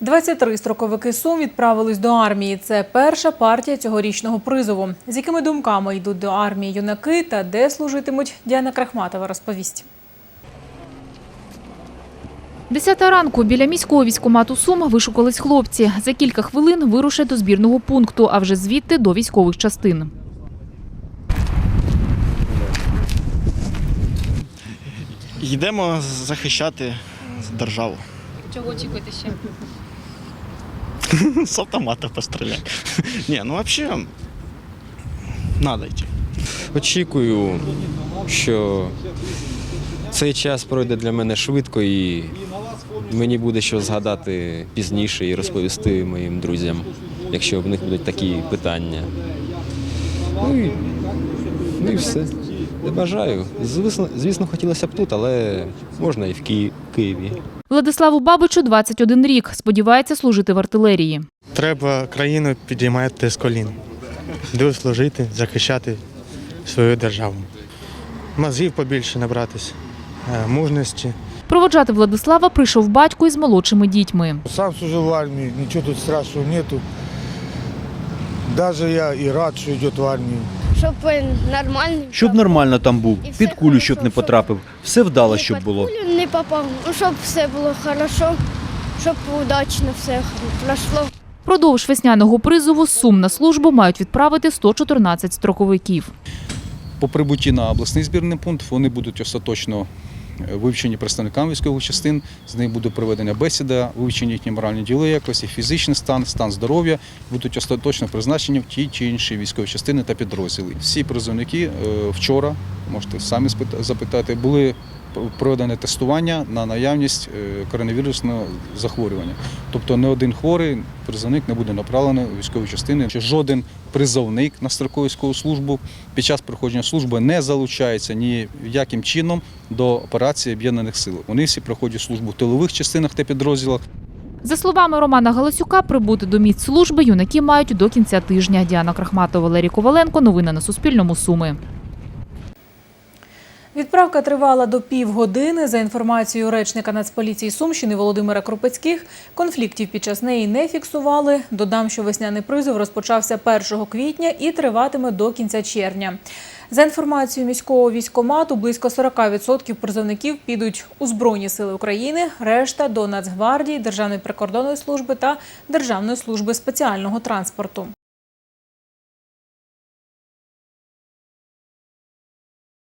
23 строковики Сум відправились до армії. Це перша партія цьогорічного призову. З якими думками йдуть до армії юнаки та де служитимуть, Діана Крахматова розповість. Десята ранку біля міського військкомату Сум вишукались хлопці. За кілька хвилин вирушать до збірного пункту, а вже звідти до військових частин. Йдемо захищати державу. Чого очікуєте ще? З автомата постріляти. Ні, ну взагалі, треба йти. Очікую, що цей час пройде для мене швидко і мені буде що згадати пізніше і розповісти моїм друзям, якщо в них будуть такі питання. Ну і, ну і все. Я бажаю. Звісно, звісно, хотілося б тут, але можна і в Ки- Києві. Владиславу Бабичу 21 рік. Сподівається служити в артилерії. Треба країну підіймати з колін, де служити, захищати свою державу. Мозгів побільше набратись, е, мужності. Проводжати Владислава прийшов батько із молодшими дітьми. Сам служил в армии, ничего тут страшного нету. Даже я и рад, что идет в армию. Щоб він нормальний. Щоб нормально там був, І під кулю, щоб хорошо, не потрапив. Все вдало, щоб під було. кулю не попав, ну, щоб все було хорошо, щоб удачно все пройшло. Продовж весняного призову Сум на службу мають відправити 114 строковиків. По прибутті на обласний збірний пункт вони будуть остаточно вивчені представниками військових частин. З них буде проведена бесіда, вивчені їхні моральні діли якості, фізичний стан, стан здоров'я, будуть остаточно призначені в ті чи інші військові частини та підрозділи. Всі призовники е, вчора, можете самі запитати, були проведені тестування на наявність е, коронавірусного захворювання. Тобто не один хворий призовник не буде направлений у військові частини. Жоден призовник на строкову військову службу під час проходження служби не залучається ніяким чином до операції об'єднаних сил. Вони всі проходять службу в тилових частинах та підрозділах. За словами Романа Галасюка, прибути до місць служби юнаки мають до кінця тижня. Діана Крахматова, Валерій Коваленко. Новини на Суспільному. Суми. Відправка тривала до півгодини. За інформацією речника Нацполіції Сумщини Володимира Кропицьких, конфліктів під час неї не фіксували. Додам, що весняний призов розпочався 1 квітня і триватиме до кінця червня. За інформацією міського військкомату, близько 40% призовників підуть у Збройні сили України, решта до Нацгвардії, Державної прикордонної служби та Державної служби спеціального транспорту.